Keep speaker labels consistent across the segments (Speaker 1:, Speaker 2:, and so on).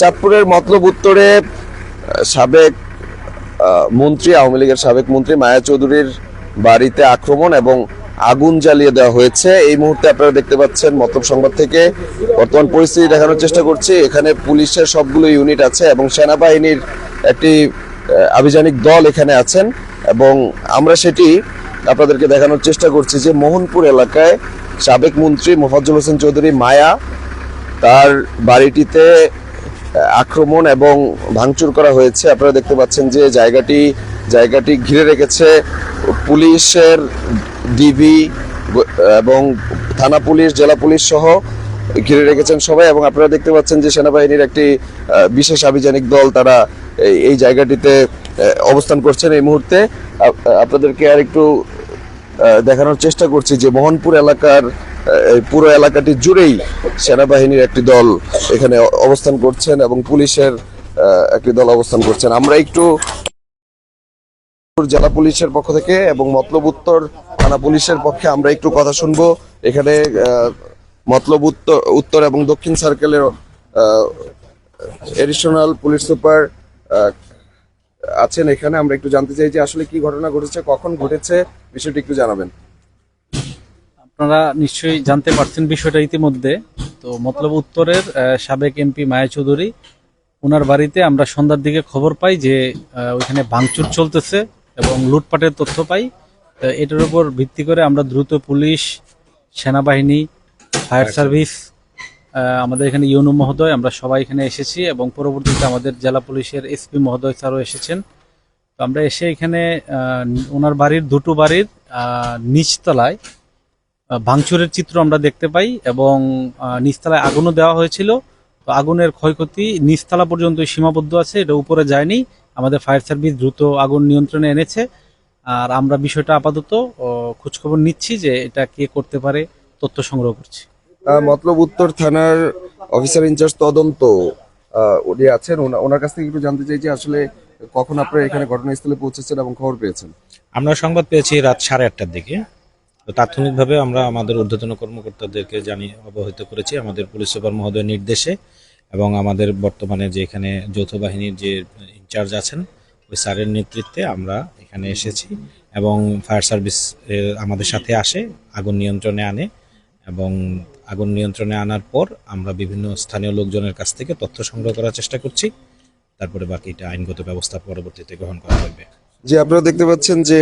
Speaker 1: চাঁদপুরের মতলব উত্তরে সাবেক মন্ত্রী, আওয়ামী লীগের সাবেক মন্ত্রী মায়া চৌধুরীর বাড়িতে আক্রমণ এবং আগুন জ্বালিয়ে দেওয়া হয়েছে। এই মুহূর্তে আপনারা দেখতে পাচ্ছেন মতলব সংবাদ থেকে বর্তমান পরিস্থিতি দেখানোর চেষ্টা করছি। এখানে পুলিশের সবগুলো ইউনিট আছে এবং সেনাবাহিনীর একটি আভিযানিক দল এখানে আছেন এবং আমরা সেটি আপনাদেরকে দেখানোর চেষ্টা করছি যে মোহনপুর এলাকায় সাবেক মন্ত্রী মোফাজ্জল হোসেন চৌধুরী মায়া তার বাড়িটিতে আক্রমণ এবং ভাঙচুর করা হয়েছে। আপনারা দেখতে পাচ্ছেন যে জায়গাটি জায়গাটি ঘিরে রেখেছে পুলিশের ডিবি এবং থানা পুলিশ, জেলা পুলিশ সহ ঘিরে রেখেছেন সবাই এবং আপনারা দেখতে পাচ্ছেন যে সেনাবাহিনীর একটি বিশেষ আভিযানিক দল তারা এই- জায়গাটিতে অবস্থান করছেন এই মুহূর্তে। আপনাদেরকে আর একটু দেখানোর চেষ্টা করছি যে মোহনপুর এলাকার এই পুরো এলাকাটি জুড়েই সেনাবাহিনীর একটি দল এখানে অবস্থান করছেন এবং পুলিশের একটি দল অবস্থান করছেন। আমরা একটু জেলা পুলিশের পক্ষ থেকে এবং মতলব উত্তর থানা পুলিশের পক্ষে আমরা একটু কথা শুনব। এখানে মতলব উত্তর উত্তর এবং দক্ষিণ সার্কেলের এডিশনাল পুলিশ সুপার আছেন এখানে। আমরা একটু জানতে চাই যে আসলে কি ঘটনা ঘটেছে, কখন ঘটেছে, বিষয়টি একটু জানাবেন।
Speaker 2: আপনারা নিশ্চয়ই জানতে পারছেন বিষয়টা ইতিমধ্যে। তো মতলব উত্তরের সাবেক এমপি মায়া চৌধুরী ওনার বাড়িতে আমরা সন্ধ্যার দিকে খবর পাই যে ওইখানে ভাঙচুর চলতেছে এবং লুটপাটের তথ্য পাই। এটার উপর ভিত্তি করে আমরা দ্রুত পুলিশ সেনাবাহিনী ফায়ার সার্ভিস আমাদের এখানে ইউনো মহোদয় আমরা সবাই এখানে এসেছি এবং পরবর্তীতে আমাদের জেলা পুলিশের এসপি মহোদয় স্যারও এসেছেন। তো আমরা এসে এখানে ওনার বাড়ির দুটো বাড়ির আহ, নিচতলায় ভাঙচুরের চিত্র আমরা দেখতে পাই এবং আহ, নিচতলায় আগুনও দেওয়া হয়েছিল। তো আগুনের ক্ষয়ক্ষতি নিচতলা পর্যন্ত সীমাবদ্ধ আছে এটা উপরে যায়নি। আমাদের ফায়ার সার্ভিস দ্রুত আগুন নিয়ন্ত্রণে এনেছে। আর আমরা বিষয়টা আপাতত ও, খোঁজখবর নিচ্ছি যে এটা কে করতে পারে তথ্য সংগ্রহ করছি।
Speaker 1: মতলব উত্তর থানার অফিসার ইনচার্জ তদন্ত উনি আছেন। ওনা- ওনার কাছ থেকে একটু জানতে চাই যে আসলে কখন আপনারা এখানে ঘটনাস্থলে পৌঁছেছেন এবং খবর পেয়েছেন।
Speaker 3: আমরা সংবাদ পেয়েছি রাত সাড়ে আটটার দিকে। তো তাৎক্ষণিকভাবে আমরা আমাদের ঊর্ধ্বতন কর্মকর্তাদেরকে জানিয়ে অবহিত করেছি আমাদের পুলিশ সুপার মহোদয়ের নির্দেশে এবং আমাদের বর্তমানে যে এখানে যৌথ বাহিনীর যে ইনচার্জ আছেন, ওই স্যারের নেতৃত্বে আমরা এখানে এসেছি এবং ফায়ার সার্ভিস আমাদের সাথে আসে, আগুন নিয়ন্ত্রণে আনে এবং আগুন নিয়ন্ত্রণে আনার পর আমরা বিভিন্ন স্থানীয় লোকজনের কাছ থেকে তথ্য সংগ্রহ করার চেষ্টা করছি। তারপরে বাকিটা আইনগত ব্যবস্থা পরবর্তীতে গ্রহণ করা হবে।
Speaker 1: যে আপনারা দেখতে পাচ্ছেন যে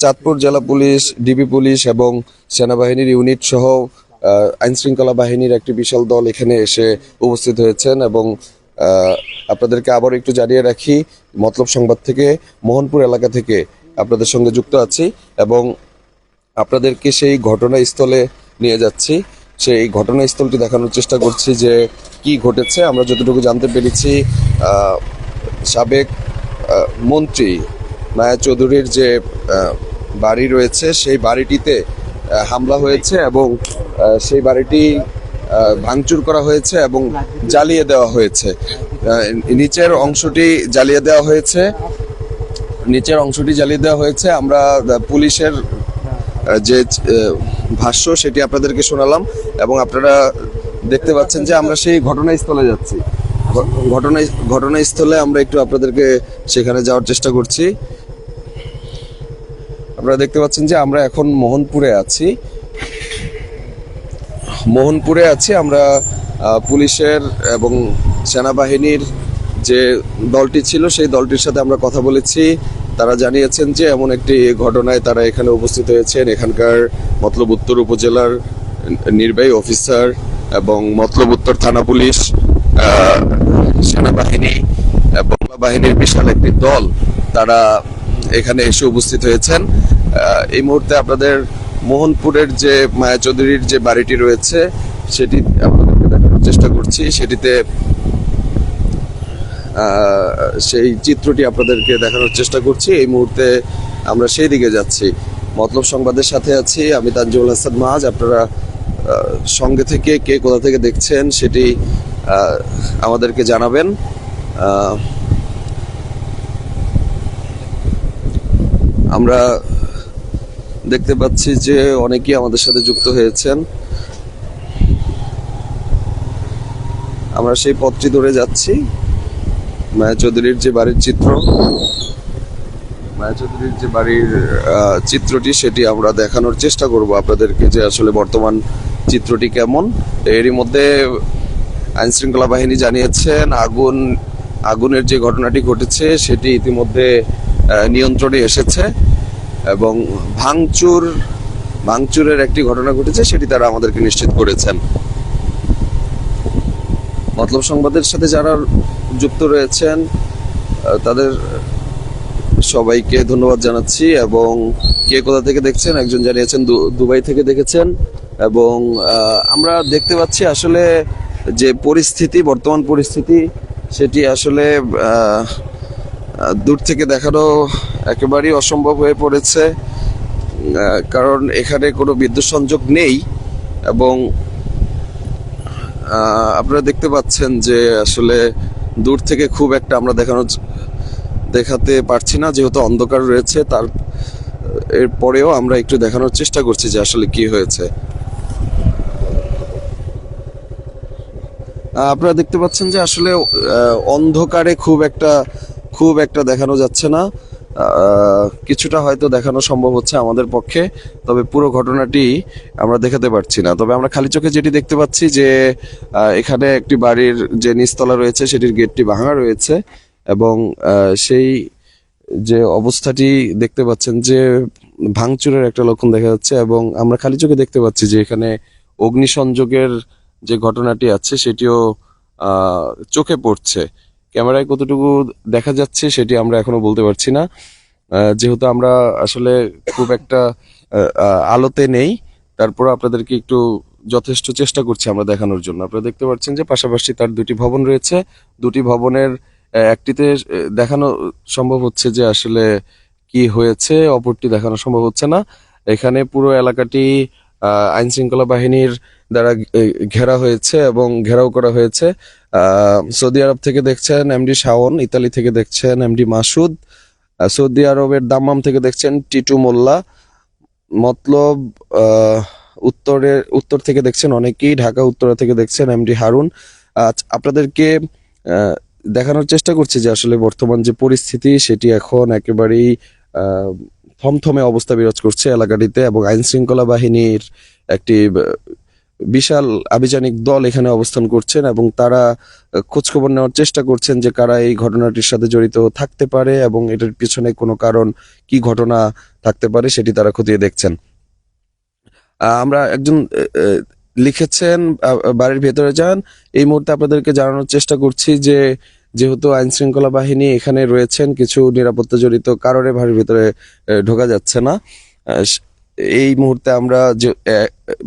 Speaker 1: চাঁদপুর জেলা পুলিশ, ডিবি পুলিশ এবং সেনাবাহিনীর ইউনিট সহ আইন শৃঙ্খলা বাহিনীর একটি বিশাল দল এখানে এসে উপস্থিত হয়েছেন এবং আপনাদেরকে আবার একটু জানিয়ে রাখি, মতলব সংবাদ থেকে, মোহনপুর এলাকা থেকে আপনাদের সঙ্গে যুক্ত আছি এবং আপনাদেরকে সেই ঘটনাস্থলে নিয়ে যাচ্ছি। সেই ঘটনাস্থলটি দেখানোর চেষ্টা করছি যে কি ঘটেছে। আমরা যতটুকু জানতে পেরেছি সাবেক মন্ত্রী মায়া চৌধুরীর যে বাড়ি রয়েছে, সেই বাড়িটিতে হামলা হয়েছে এবং সেই বাড়িটি ভাঙচুর করা হয়েছে এবং জ্বালিয়ে দেওয়া হয়েছে। নিচের অংশটি জ্বালিয়ে দেওয়া হয়েছে। নিচের অংশটি জ্বালিয়ে দেওয়া হয়েছে। আমরা পুলিশের যে ভাষ্য সেটি আপনাদেরকে শোনালাম এবং আপনারা দেখতে পাচ্ছেন যে আমরা সেই ঘটনাস্থলে যাচ্ছি। ঘটনা ঘটনাস্থলে আমরা একটু আপনাদেরকে সেখানে যাওয়ার চেষ্টা করছি। আপনারা দেখতে পাচ্ছেন যে আমরা এখন মোহনপুরে আছি। মোহনপুরে আছি আমরা পুলিশের এবং সেনাবাহিনীর যে দলটি ছিল, সেই দলটির সাথে আমরা কথা বলেছি। তারা জানিয়েছেন যে এমন একটি ঘটনায় তারা এখানে উপস্থিত হয়েছেন। এখানকার মতলব উত্তর উপজেলার নির্বাহী অফিসার এবং মতলব উত্তর থানা পুলিশ সেনাবাহিনী এবং বাহিনীর বিশাল একটি দল তারা এখানে এসে উপস্থিত হয়েছেন। এই মুহূর্তে আপনাদের মোহনপুরের যে মায়া চৌধুরীর যে বাড়িটি রয়েছে, সেটি আপনাদেরকে দেখানোর চেষ্টা করছি। সেটিতে সেই চিত্রটি আপনাদেরকে দেখানোর চেষ্টা করছি। এই মুহূর্তে আমরা সেই দিকে যাচ্ছি। মতলব সংবাদের সাথে আছি আমি তানজিমুল হাসান মাহাজ। আপনারা সঙ্গে থেকে কে কোথা থেকে দেখছেন সেটি আমাদেরকে জানাবেন। আমরা দেখতে পাচ্ছি যে অনেকেই আমাদের সাথে যুক্ত হয়েছেন। আমরা সেই পথটি ধরে যাচ্ছি। মায়া চৌধুরীর যে বাড়ির চিত্র, মায়া চৌধুরীর যে বাড়ির চিত্রটি, সেটি আমরা দেখানোর চেষ্টা করব আপনাদেরকে যে আসলে বর্তমান চিত্রটি কেমন। এরই মধ্যে আইন শৃঙ্খলা বাহিনী জানিয়েছেন, আগুন, আগুনের যে ঘটনাটি ঘটেছে, সেটি ইতিমধ্যে নিয়ন্ত্রণে এসেছে এবং ভাঙচুর, ভাঙচুরের একটি ঘটনা ঘটেছে, সেটি তারা আমাদেরকে নিশ্চিত করেছেন। মতলব সংবাদের সাথে যারা যুক্ত রয়েছেন তাদের সবাইকে ধন্যবাদ জানাচ্ছি এবং কে কোথা থেকে দেখছেন একজন জানিয়েছেন দুবাই থেকে দেখেছেন এবং আমরা দেখতে পাচ্ছি আসলে যে পরিস্থিতি, বর্তমান পরিস্থিতি, সেটি আসলে দূর থেকে দেখানো একেবারেই অসম্ভব হয়ে পড়েছে। কারণ এখানে কোনো বিদ্যুৎ সংযোগ নেই এবং আপনারা দেখতে পাচ্ছেন যে আসলে দূর থেকে খুব একটা আমরা দেখানো দেখাতে পারছি না। যেহেতু অন্ধকার রয়েছে, তার এরপরেও আমরা একটু দেখানোর চেষ্টা করছি যে আসলে কি হয়েছে। আপনারা দেখতে পাচ্ছেন যে আসলে অন্ধকারে খুব একটা খুব একটা দেখানো যাচ্ছে না। কিছুটা হয়তো দেখানো সম্ভব হচ্ছে আমাদের পক্ষে, তবে পুরো ঘটনাটি আমরা দেখাতে পারছি না। তবে আমরা খালি চোখে যেটি দেখতে পাচ্ছি যে এখানে একটি বাড়ির যে নিচতলা রয়েছে, সেটির গেটটি ভাঙা রয়েছে এবং সেই যে অবস্থাটি দেখতে পাচ্ছেন যে, ভাঙচুরের একটা লক্ষণ দেখা যাচ্ছে এবং আমরা খালি চোখে দেখতে পাচ্ছি যে, এখানে অগ্নিসংযোগের যে ঘটনাটি আছে, সেটিও চোখে পড়ছে। ক্যামেরায় কতটুকু দেখা যাচ্ছে সেটি আমরা এখনও বলতে পারছি না। যেহেতু আমরা আসলে খুব একটা আলোতে নেই, তারপর আপনাদেরকে একটু যথেষ্ট চেষ্টা করছি আমরা দেখানোর জন্য। আপনারা দেখতে পাচ্ছেন যে পাশাপাশি তার দুটি ভবন রয়েছে। দুটি ভবনের একটিতে দেখানো সম্ভব হচ্ছে যে আসলে কি হয়েছে, অপরটি দেখানো সম্ভব হচ্ছে না। এখানে পুরো এলাকাটি আইন শৃঙ্খলা বাহিনীর দ্বারা ঘেরা হয়েছে এবং ঘেরাও করা হয়েছে। সৌদি আরব থেকে দেখছেন এমডি শাওন, ইতালি থেকে দেখছেন এমডি মাসুদ সৌদি আরবের দাম্মাম থেকে দেখছেন টিটু মোল্লা। মতলব উত্তরের উত্তর থেকে দেখছেন অনেকেই, ঢাকা, উত্তরা থেকে দেখছেন এমডি হারুন। আপনাদেরকে দেখানোর চেষ্টা করছি যে আসলে বর্তমান যে পরিস্থিতি, সেটি এখন একেবারেই থমথমে অবস্থা বিরাজ করছে এলাকাটিতে এবং আইন শৃঙ্খলা বাহিনীর একটি বিশাল আভিযানিক দল এখানে অবস্থান করছেন এবং তারা খোঁজখবর নেওয়ার চেষ্টা করছেন যে কারা এই ঘটনাটির সাথে জড়িত থাকতে পারে এবং এটার পিছনে কোনো কারণ কি ঘটনা থাকতে পারে সেটি তারা খতিয়ে দেখছেন। আমরা একজন লিখেছেন বাড়ির ভেতরে যান। এই মুহূর্তে আপনাদেরকে জানানোর চেষ্টা করছি যে যেহেতু আইন শৃঙ্খলা বাহিনী এখানে রয়েছেন, কিছু নিরাপত্তা জড়িত কারণে বাড়ির ভিতরে ঢোকা যাচ্ছে না। এই মুহূর্তে আমরা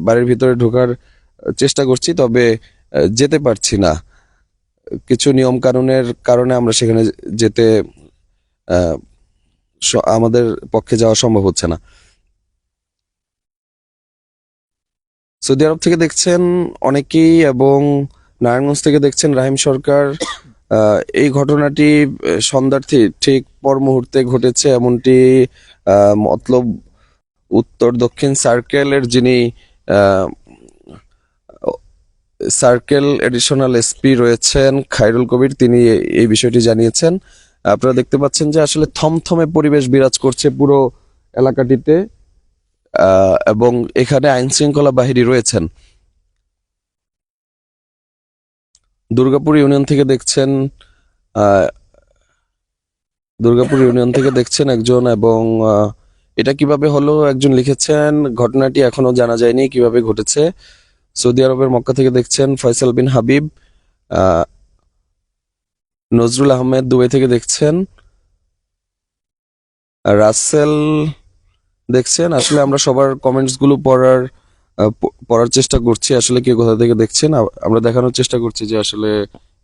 Speaker 1: বাড়ির ভিতরে ঢোকার চেষ্টা করছি, তবে যেতে পারছি না। কিছু নিয়ম কানুনের কারণে আমরা সেখানে যেতে আমাদের পক্ষে যাওয়া সম্ভব হচ্ছে না। সৌদি আরব থেকে দেখছেন অনেকেই এবং নারায়ণগঞ্জ থেকে দেখছেন রাহিম সরকার। এই ঘটনাটি আহ, সন্ধ্যার ঠিক পর মুহূর্তে ঘটেছে এমনটি মতলব উত্তর দক্ষিণ সার্কেলের যিনি সার্কেল এডিশনাল এসপি রয়েছেন খাইরুল কবির তিনি এই বিষয়টি জানিয়েছেন। আপনারা দেখতে পাচ্ছেন যে আসলে থমথমে পরিবেশ বিরাজ করছে পুরো এলাকাটিতে এবং এখানে আইন শৃঙ্খলা বাহিনী রয়েছেন। দুর্গাপুর ইউনিয়ন থেকে দেখছেন দুর্গাপুর ইউনিয়ন থেকে দেখছেন একজন এবং এটা কীভাবে হলো একজন লিখেছেন, ঘটনাটি এখনও জানা যায়নি কীভাবে ঘটেছে। সৌদি আরবের মক্কা থেকে দেখছেন ফয়সাল বিন হাবিব নজরুল আহমেদ দুবাই থেকে দেখছেন, রাসেল দেখছেন। আসলে আমরা সবার কমেন্টসগুলো পড়ার পড়ার চেষ্টা করছি। আসলে কে কোথা থেকে দেখছেন? আমরা দেখানোর চেষ্টা করছি যে আসলে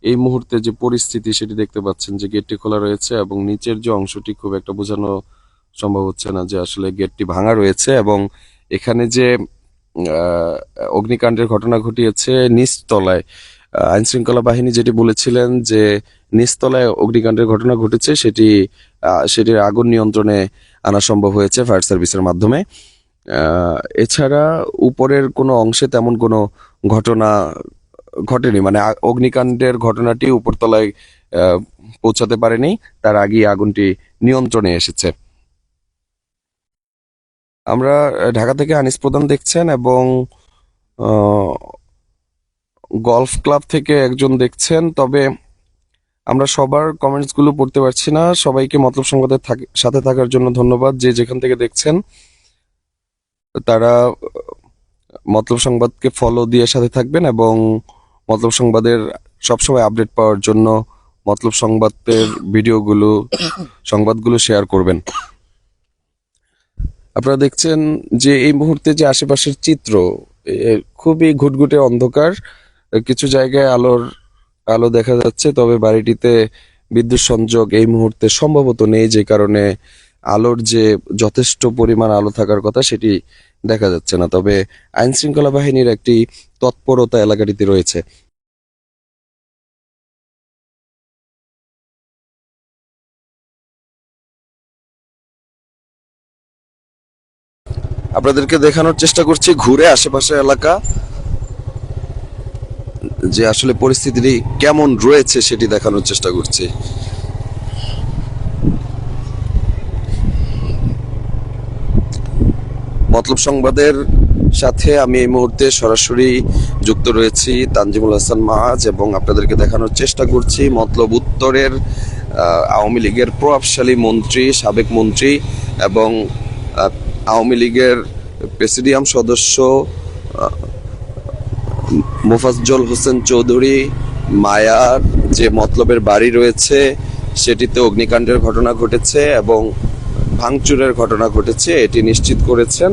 Speaker 1: এই মুহূর্তে যে পরিস্থিতি সেটি দেখতে পাচ্ছেন যে গেটটি খোলা রয়েছে এবং নিচের যে অংশটি খুব একটা বোঝানো সম্ভব হচ্ছে না যে আসলে গেটটি ভাঙা রয়েছে এবং এখানে যে অগ্নিকাণ্ডের ঘটনা ঘটিয়েছে নিচতলায় আইন শৃঙ্খলা বাহিনী যেটি বলেছিলেন যে নিচতলায় অগ্নিকাণ্ডের ঘটনা ঘটেছে সেটি সেটির আগুন নিয়ন্ত্রণে আনা সম্ভব হয়েছে ফায়ার সার্ভিসের মাধ্যমে। এছাড়া উপরের কোনো অংশে তেমন কোনো ঘটনা ঘটেনি। মানে অগ্নিকাণ্ডের ঘটনাটি উপরতলায় পৌঁছাতে পারেনি। তার আগেই আগুনটি নিয়ন্ত্রণে এসেছে। আমরা ঢাকা থেকে আনিস প্রধান দেখছেন এবং গলফ ক্লাব থেকে একজন দেখছেন। তবে আমরা সবার কমেন্টসগুলো পড়তে পারছি না। সবাইকে মতলব সংবাদের সাথে থাকার জন্য ধন্যবাদ। যে যেখান থেকে দেখছেন তারা মতলব সংবাদকে ফলো দিয়ে সাথে থাকবেন এবং মতলব সংবাদের সবসময় আপডেট পাওয়ার জন্য মতলব সংবাদের ভিডিওগুলো, সংবাদগুলো শেয়ার করবেন। আপনারা দেখছেন যে এই মুহূর্তে যে আশেপাশের চিত্র খুবই ঘুটঘুটে অন্ধকার, কিছু জায়গায় আলোর, আলো দেখা যাচ্ছে, তবে বাড়িটিতে বিদ্যুৎ সংযোগ এই মুহূর্তে সম্ভবত নেই, যে কারণে আলোর যে যথেষ্ট পরিমাণ আলো থাকার কথা সেটি দেখা যাচ্ছে না। তবে আইন শৃঙ্খলা বাহিনীর একটি তৎপরতা এলাকাটিতে রয়েছে। আপনাদেরকে দেখানোর চেষ্টা করছি ঘুরে আশেপাশের এলাকা, যে আসলে পরিস্থিতিটি কেমন রয়েছে সেটি দেখানোর চেষ্টা করছি। মতলব সংবাদের সাথে আমি এই মুহূর্তে সরাসরি যুক্ত রয়েছি তানজিমুল হাসান মাহাজ এবং আপনাদেরকে দেখানোর চেষ্টা করছি মতলব উত্তরের আওয়ামী লীগের প্রভাবশালী মন্ত্রী, সাবেক মন্ত্রী এবং আওয়ামী লীগের প্রেসিডিয়াম সদস্য মোফাজ্জল হোসেন চৌধুরী, মায়ার যে মতলবের বাড়ি রয়েছে সেটিতে অগ্নিকাণ্ডের ঘটনা ঘটেছে এবং ভাঙচুরের ঘটনা ঘটেছে, এটি নিশ্চিত করেছেন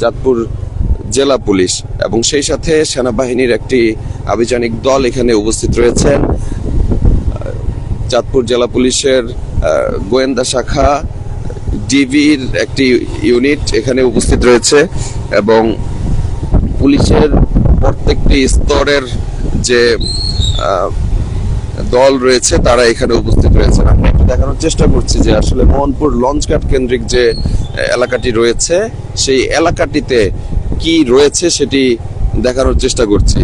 Speaker 1: চাঁদপুর জেলা পুলিশ। এবং সেই সাথে সেনাবাহিনীর একটি আভিযানিক দল এখানে উপস্থিত রয়েছেন। চাঁদপুর জেলা পুলিশের গোয়েন্দা শাখা, ডিবির একটি ইউনিট এখানে উপস্থিত রয়েছে এবং পুলিশের প্রত্যেকটি স্তরের যে দল রয়েছে, তারা এখানে উপস্থিত রয়েছে। আমরা একটু দেখানোর চেষ্টা করছি যে আসলে মোহনপুর লঞ্চঘাট কেন্দ্রিক যে এলাকাটি রয়েছে, সেই এলাকাটিতে কি রয়েছে সেটি দেখানোর চেষ্টা করছি।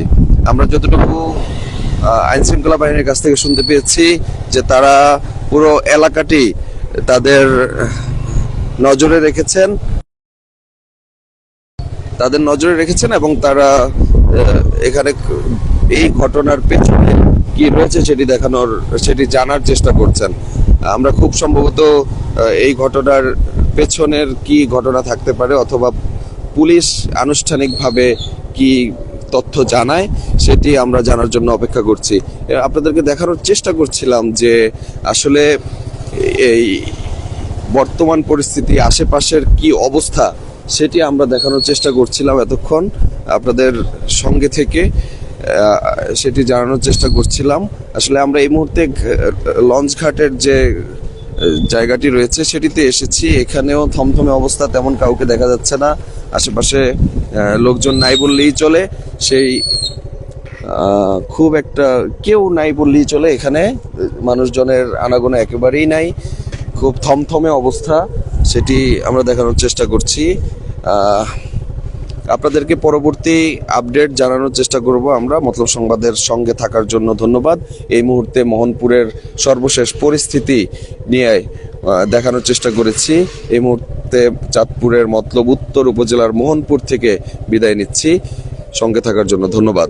Speaker 1: আমরা যতটুকু আইন শৃঙ্খলা বাহিনীর কাছ থেকে শুনতে পেয়েছি যে তারা পুরো এলাকাটি তাদের নজরে রেখেছেন। তাদের নজরে রেখেছেন এবং তারা এখানে এই ঘটনার পেছনে কি রয়েছে সেটি দেখানোর, সেটি জানার চেষ্টা করছেন। আমরা খুব সম্ভবত এই ঘটনার পেছনের কি ঘটনা থাকতে পারে অথবা পুলিশ আনুষ্ঠানিকভাবে কি তথ্য জানায়, সেটি আমরা জানার জন্য অপেক্ষা করছি। আপনাদেরকে দেখানোর চেষ্টা করছিলাম যে আসলে এই বর্তমান পরিস্থিতি, আশেপাশের কি অবস্থা, সেটি আমরা দেখানোর চেষ্টা করছিলাম এতক্ষণ। আপনাদের সঙ্গে থেকে সেটি জানানোর চেষ্টা করছিলাম। আসলে আমরা এই মুহূর্তে লঞ্চ ঘাটের যে জায়গাটি রয়েছে, সেটিতে এসেছি। এখানেও থমথমে অবস্থা তেমন কাউকে দেখা যাচ্ছে না। আশেপাশে লোকজন নাই বললেই চলে। সেই খুব একটা কেউ নাই বললেই চলে। এখানে মানুষজনের আনাগোনা একেবারেই নাই। খুব থমথমে অবস্থা, সেটি আমরা দেখানোর চেষ্টা করছি। আপনাদেরকে পরবর্তী আপডেট জানানোর চেষ্টা করব আমরা। মতলব সংবাদের সঙ্গে থাকার জন্য ধন্যবাদ। এই মুহূর্তে মোহনপুরের সর্বশেষ পরিস্থিতি নিয়ে দেখানোর চেষ্টা করেছি। এই মুহূর্তে চাঁদপুরের মতলব উত্তর উপজেলার মোহনপুর থেকে বিদায় নিচ্ছি। সঙ্গে থাকার জন্য ধন্যবাদ।